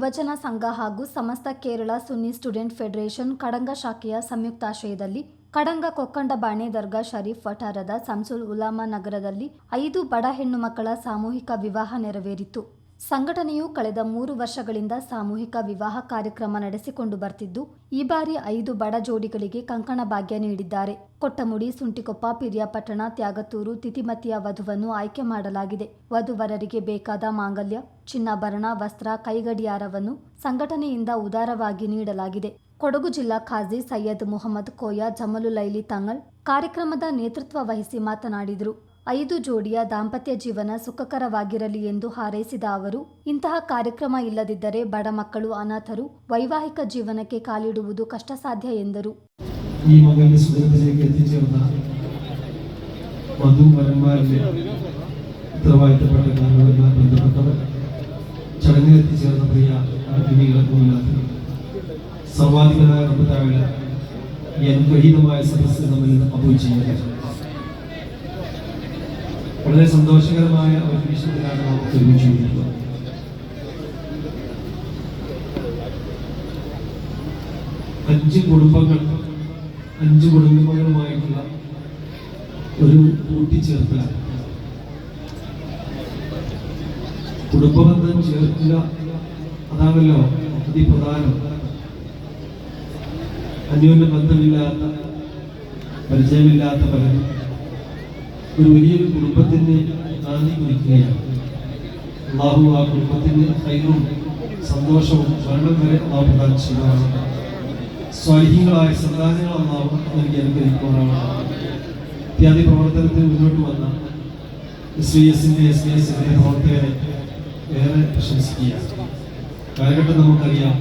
ಯುವಜನ ಸಂಘ ಹಾಗೂ ಸಮಸ್ತ ಕೇರಳ ಸುನ್ನಿ ಸ್ಟೂಡೆಂಟ್ ಫೆಡರೇಷನ್ ಕಡಂಗ ಶಾಖೆಯ ಸಂಯುಕ್ತಾಶ್ರಯದಲ್ಲಿ ಕಡಂಗ ಕೊಕ್ಕಂಡಬಾಣೆ ದರ್ಗಾ ಶರೀಫ್ ವಠಾರದ ಸಂಸುಲ್ ಉಲಾಮಾ ನಗರದಲ್ಲಿ ಐದು ಬಡ ಹೆಣ್ಣು ಮಕ್ಕಳ ಸಾಮೂಹಿಕ ವಿವಾಹ ನೆರವೇರಿತು. ಸಂಘಟನೆಯು ಕಳೆದ ಮೂರು ವರ್ಷಗಳಿಂದ ಸಾಮೂಹಿಕ ವಿವಾಹ ಕಾರ್ಯಕ್ರಮ ನಡೆಸಿಕೊಂಡು ಬರ್ತಿದ್ದು, ಈ ಬಾರಿ ಐದು ಬಡ ಜೋಡಿಗಳಿಗೆ ಕಂಕಣ ಭಾಗ್ಯ ನೀಡಿದ್ದಾರೆ. ಕೊಟ್ಟಮುಡಿ, ಸುಂಟಿಕೊಪ್ಪ, ಪಿರಿಯಾಪಟ್ಟಣ, ತ್ಯಾಗತೂರು ತಿತಿಮತಿಯ ವಧುವನ್ನು ಆಯ್ಕೆ ಮಾಡಲಾಗಿದೆ. ವಧುವರರಿಗೆ ಬೇಕಾದ ಮಾಂಗಲ್ಯ, ಚಿನ್ನಾಭರಣ, ವಸ್ತ್ರ, ಕೈಗಡಿಯಾರವನ್ನು ಸಂಘಟನೆಯಿಂದ ಉದಾರವಾಗಿ ನೀಡಲಾಗಿದೆ. ಕೊಡಗು ಜಿಲ್ಲಾ ಖಾಜಿ ಸೈಯದ್ ಮುಹಮ್ಮದ್ ಕೋಯ ಜಮಲು ಲೈಲಿ ತಂಗಲ್ ಕಾರ್ಯಕ್ರಮದ ನೇತೃತ್ವ ವಹಿಸಿ ಮಾತನಾಡಿದರು. ಐದು ಜೋಡಿಯ ದಾಂಪತ್ಯ ಜೀವನ ಸುಖಕರವಾಗಿರಲಿ ಎಂದು ಹಾರೈಸಿದ ಅವರು ಇಂತಹ ಕಾರ್ಯಕ್ರಮ ಇಲ್ಲದಿದ್ದರೆ ಬಡ ಮಕ್ಕಳು ಅನಾಥರು ವೈವಾಹಿಕ ಜೀವನಕ್ಕೆ ಕಾಲಿಡುವುದು ಕಷ್ಟಸಾಧ್ಯ ಎಂದರು ഈ മകന്റെ സുഖത്തിലേക്ക് എത്തിച്ചേർന്ന വധുവരന്മാരിലെ വളരെ സന്തോഷകരമായ ഒരു വിഷയത്തിലാണ് നമുക്ക് ഒരുമിച്ച് അഞ്ച് കുടുംബങ്ങൾ അഞ്ച് കുടുംബങ്ങളുമായിട്ടുള്ള ഒരു കൂട്ടിച്ചേർക്കലാണ്. കുടുംബബന്ധം ചേർക്കുക അതാണല്ലോ അതിപ്രധാനം അന്യോന്യ ബന്ധമില്ലാത്ത പരിചയമില്ലാത്ത പലരും ഒരു വലിയൊരു കുടുംബത്തിന് നാന്ദി കുറിക്കുകയാണ് അള്ളാഹു ആ കുടുംബത്തിന് ഹൈറും സന്തോഷവും മരണം വരെ അള്ളാഹു പ്രദാനം ചെയ്യുവാണ് സ്വാലിഹീങ്ങളായ സന്താനങ്ങൾ അള്ളാഹു നൽകി അനുഗ്രഹിക്കുവാനാണ് ഇത്യാദി പ്രവർത്തനത്തിൽ മുന്നോട്ട് വന്ന എസ് വി എസിന്റെ എസ് വി എസിന്റെ പ്രവർത്തകരെ ഏറെ പ്രശംസിക്കുകയാണ്. കാലഘട്ടം നമുക്കറിയാം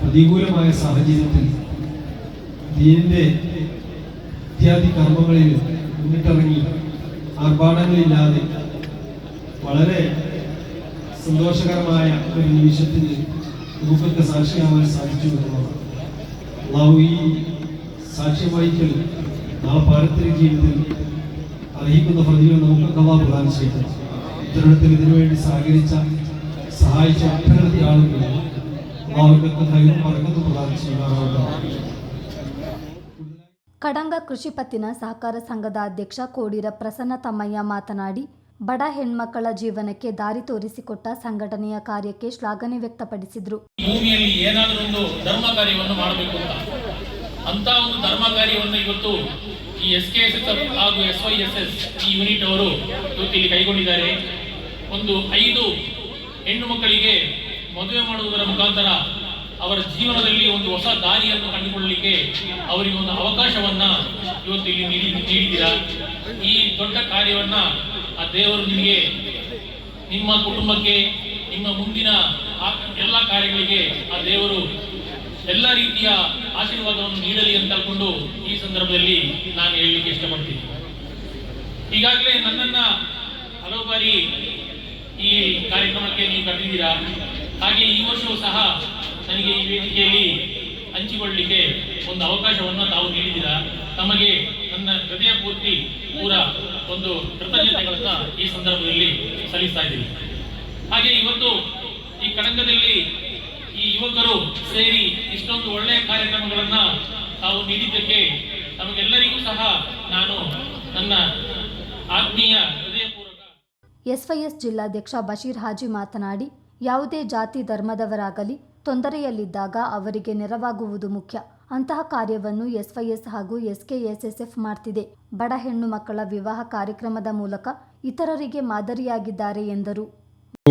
പ്രതികൂലമായ സാഹചര്യത്തിൽ ദീനിന്റെ ഇത്യാദി കർമ്മങ്ങളിൽ മുന്നിട്ടിറങ്ങി ആർഭാടങ്ങളില്ലാതെ വളരെ സന്തോഷകരമായ ഒരു നിമിഷത്തിന് നമുക്കൊക്കെ സാക്ഷിയാവാൻ സാധിച്ചു എന്നുള്ളതാണ്. അള്ളാഹു ഈ സാക്ഷ്യം വഹിക്കൽ നാളെ പാരമ്പര്യ ജീവിതത്തിൽ അർഹിക്കുന്ന പ്രതികൾ നമുക്ക് അള്ളാഹു പ്രദാനം ചെയ്യണം ഇത്തരത്തിൽ ഇതിനുവേണ്ടി സഹകരിച്ച സഹായിച്ച ഒട്ടനവധി ആളുകൾ അള്ളാഹുക്കൊക്കെ കൈവും പറക്കുന്നു പ്രദാനം ചെയ്യുവാനാവട്ടെ ಕಡಂಗ ಕೃಷಿ ಪತ್ತಿನ ಸಹಕಾರ ಸಂಘದ ಅಧ್ಯಕ್ಷ ಕೋಡಿರ ಪ್ರಸನ್ನ ತಮ್ಮಯ್ಯ ಮಾತನಾಡಿ, ಬಡ ಹೆಣ್ಮಕ್ಕಳ ಜೀವನಕ್ಕೆ ದಾರಿ ತೋರಿಸಿಕೊಟ್ಟ ಸಂಘಟನೆಯ ಕಾರ್ಯಕ್ಕೆ ಶ್ಲಾಘನೆ ವ್ಯಕ್ತಪಡಿಸಿದರು. ಭೂಮಿಯಲ್ಲಿ ಏನಾದರೂ ಒಂದು ಧರ್ಮ ಕಾರ್ಯವನ್ನು ಮಾಡಬೇಕು ಅಂತ. ಅಂತ ಒಂದು ಧರ್ಮ ಕಾರ್ಯವನ್ನು ಇವತ್ತು ಈ ಎಸ್ ಕೆ ಎಸ್ ಹಾಗೂ ಎಸ್ ವೈ ಎಸ್ ಎಸ್ ಈ ಯೂನಿಟ್ ಅವರು ಇವತ್ತು ಇಲ್ಲಿ ಕೈಗೊಂಡಿದ್ದಾರೆ. ಒಂದು ಐದು ಹೆಣ್ಣು ಮಕ್ಕಳಿಗೆ ಮದುವೆ ಮಾಡುವುದರ ಮುಖಾಂತರ ಅವರ ಜೀವನದಲ್ಲಿ ಒಂದು ಹೊಸ ದಾರಿಯನ್ನು ಕಂಡುಕೊಳ್ಳಲಿಕ್ಕೆ ಅವರಿಗೆ ಒಂದು ಅವಕಾಶವನ್ನ ಇವತ್ತು ಇಲ್ಲಿ ನೀಡಿ ನೀಡಿದ್ದೀರಾ? ಈ ದೊಡ್ಡ ಕಾರ್ಯವನ್ನ ಆ ದೇವರು ನಿಮಗೆ ನಿಮ್ಮ ಕುಟುಂಬಕ್ಕೆ, ನಿಮ್ಮ ಮುಂದಿನ ಎಲ್ಲ ಕಾರ್ಯಗಳಿಗೆ ಆ ದೇವರು ಎಲ್ಲ ರೀತಿಯ ಆಶೀರ್ವಾದವನ್ನು ನೀಡಲಿ ಅಂತ ಹೇಳ್ಕೊಂಡು ಈ ಸಂದರ್ಭದಲ್ಲಿ ನಾನು ಹೇಳಲಿಕ್ಕೆ ಇಷ್ಟಪಡ್ತೀನಿ. ಈಗಾಗಲೇ ನನ್ನನ್ನ ಹಲವು ಬಾರಿ ಈ ಕಾರ್ಯಕ್ರಮಕ್ಕೆ ನೀವು ಕರೆದಿದ್ದೀರಾ? ಹಾಗೆ ಈ ವರ್ಷವೂ ಸಹ ನನಗೆ ಈ ವೇದಿಕೆಯಲ್ಲಿ ಹಂಚಿಕೊಳ್ಳಲಿಕ್ಕೆ ಒಂದು ಅವಕಾಶವನ್ನು ತಾವು ನೀಡಿದ್ದೀರಾ? ತಮಗೆ ನನ್ನ ಹೃದಯ ಪೂರ್ತಿ ಪೂರ ಒಂದು ಕೃತಜ್ಞತೆಗಳನ್ನು ಈ ಸಂದರ್ಭದಲ್ಲಿ ಸಲ್ಲಿಸ್ತಾ ಇದ್ದೀನಿ. ಹಾಗೆ ಇವತ್ತು ಈ ಕಳಂಗದಲ್ಲಿ ಈ ಯುವಕರು ಸೇರಿ ಇಷ್ಟೊಂದು ಒಳ್ಳೆಯ ಕಾರ್ಯಕ್ರಮಗಳನ್ನು ತಾವು ನೀಡಿದ್ದಕ್ಕೆ ತಮಗೆಲ್ಲರಿಗೂ ಸಹ ನಾನು ನನ್ನ ಆತ್ಮೀಯ ಹೃದಯಪೂರ್ವಕ ಎಸ್ವೈಎಸ್ ಜಿಲ್ಲಾಧ್ಯಕ್ಷ ಬಶೀರ್ ಹಾಜಿ ಮಾತನಾಡಿ, ಯಾವುದೇ ಜಾತಿ ಧರ್ಮದವರಾಗಲಿ ತೊಂದರೆಯಲ್ಲಿದ್ದಾಗ ಅವರಿಗೆ ನೆರವಾಗುವುದು ಮುಖ್ಯ ಅಂತಹ ಕಾರ್ಯವನ್ನು ಎಸ್ವೈಎಸ್ ಹಾಗೂ ಎಸ್ಕೆಎಸ್ಎಸ್ಎಫ್ ಮಾಡ್ತಿದೆ ಬಡ ಹೆಣ್ಣು ಮಕ್ಕಳ ವಿವಾಹ ಕಾರ್ಯಕ್ರಮದ ಮೂಲಕ ಇತರರಿಗೆ ಮಾದರಿಯಾಗಿದ್ದಾರೆ ಎಂದರು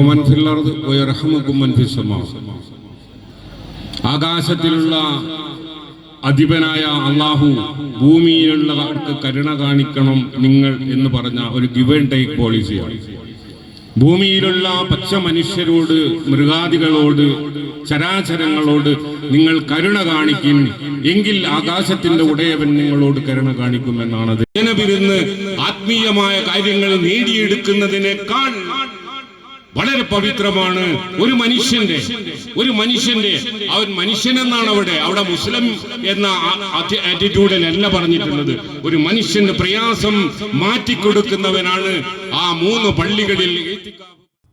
മൻ ഫിൽ അർദ് വയർഹമുക്കും മൻ ഫിസ് സമാ. ആകാശത്തിലുള്ള അധിപനായ അള്ളാഹു ഭൂമിയിലുള്ളവർക്ക് കരുണ കാണിക്കണം നിങ്ങൾ എന്ന് പറഞ്ഞ ഒരു ഗിവ് ആൻഡ് ടേക്ക് പോളിസിയാണ് ഭൂമിയിലുള്ള പച്ച മനുഷ്യരോട് മൃഗാദികളോട് ചരാചരങ്ങളോട് നിങ്ങൾ കരുണ കാണിക്കും. എങ്കിൽ ആകാശത്തിന്റെ ഉടയവൻ നിങ്ങളോട് കരുണ കാണിക്കുമെന്നാണ് അത് ജനവിരുന്ന് ആത്മീയമായ കാര്യങ്ങൾ നേടിയെടുക്കുന്നതിനേക്കാൾ വളരെ പവിത്രമാണ് ഒരു മനുഷ്യന്റെ ഒരു മനുഷ്യന്റെ അവൻ മനുഷ്യനെന്നാണ് അവിടെ അവിടെ മുസ്ലിം എന്ന ആറ്റിറ്റ്യൂഡിലല്ല പറഞ്ഞിട്ടുള്ളത് ഒരു മനുഷ്യന്റെ പ്രയാസം മാറ്റിക്കൊടുക്കുന്നവനാണ് ആ മൂന്ന് പള്ളികളിൽ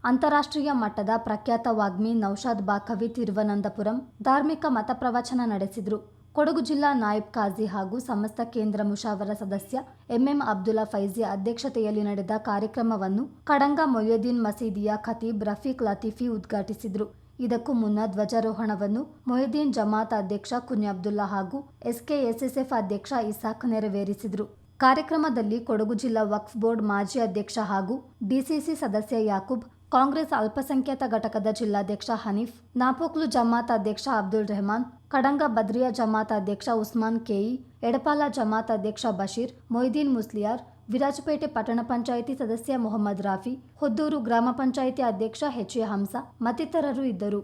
ಅಂತಾರಾಷ್ಟ್ರೀಯ ಮಟ್ಟದ ಪ್ರಖ್ಯಾತ ವಾಗ್ಮಿ ನೌಶಾದ್ ಬಾಖವಿ ತಿರುವನಂತಪುರಂ ಧಾರ್ಮಿಕ ಮತ ಪ್ರವಚನ ನಡೆಸಿದರು ಕೊಡಗು ಜಿಲ್ಲಾ ನಾಯಬ್ ಖಾಜಿ ಹಾಗೂ ಸಮಸ್ತ ಕೇಂದ್ರ ಮುಷಾವರ ಸದಸ್ಯ ಎಂಎಂ ಅಬ್ದುಲ್ಲಾ ಫೈಜಿ ಅಧ್ಯಕ್ಷತೆಯಲ್ಲಿ ನಡೆದ ಕಾರ್ಯಕ್ರಮವನ್ನು ಕಡಂಗ ಮೊಯ್ಯುದ್ದೀನ್ ಮಸೀದಿಯ ಖತೀಬ್ ರಫೀಕ್ ಲತೀಫಿ ಉದ್ಘಾಟಿಸಿದರು. ಇದಕ್ಕೂ ಮುನ್ನ ಧ್ವಜಾರೋಹಣವನ್ನು ಮೊಯ್ಯುದ್ದೀನ್ ಜಮಾತ್ ಅಧ್ಯಕ್ಷ ಕುನಿ ಅಬ್ದುಲ್ಲಾ ಹಾಗೂ ಎಸ್ಕೆಎಸ್ಎಸ್ಎಫ್ ಅಧ್ಯಕ್ಷ ಇಸಾಕ್ ನೆರವೇರಿಸಿದರು. ಕಾರ್ಯಕ್ರಮದಲ್ಲಿ ಕೊಡಗು ಜಿಲ್ಲಾ ವಕ್ಫ್ ಬೋರ್ಡ್ ಮಾಜಿ ಅಧ್ಯಕ್ಷ ಹಾಗೂ ಡಿಸಿಸಿ ಸದಸ್ಯ ಯಾಕೂಬ್ ಕಾಂಗ್ರೆಸ್ ಅಲ್ಪಸಂಖ್ಯಾತ ಘಟಕದ ಜಿಲ್ಲಾಧ್ಯಕ್ಷ ಹನೀಫ್, ನಾಪೋಕ್ಲು ಜಮಾತ್ ಅಧ್ಯಕ್ಷ ಅಬ್ದುಲ್ ರೆಹಮಾನ್, ಕಡಂಗ ಬದ್ರಿಯಾ ಜಮಾತ್ ಅಧ್ಯಕ್ಷ ಉಸ್ಮಾನ್ ಕೆಇ, ಎಡಪಾಲ ಜಮಾತ್ ಅಧ್ಯಕ್ಷ ಬಶೀರ್, ಮೊಯ್ದೀನ್ ಮುಸ್ಲಿಯಾರ್, ವಿರಾಜಪೇಟೆ ಪಟ್ಟಣ ಪಂಚಾಯಿತಿ ಸದಸ್ಯ ಮೊಹಮ್ಮದ್ ರಾಫಿ, ಹೊದ್ದೂರು ಗ್ರಾಮ ಪಂಚಾಯಿತಿ ಅಧ್ಯಕ್ಷ ಎ ಹಂಸ ಮತ್ತಿತರರು ಇದ್ದರು.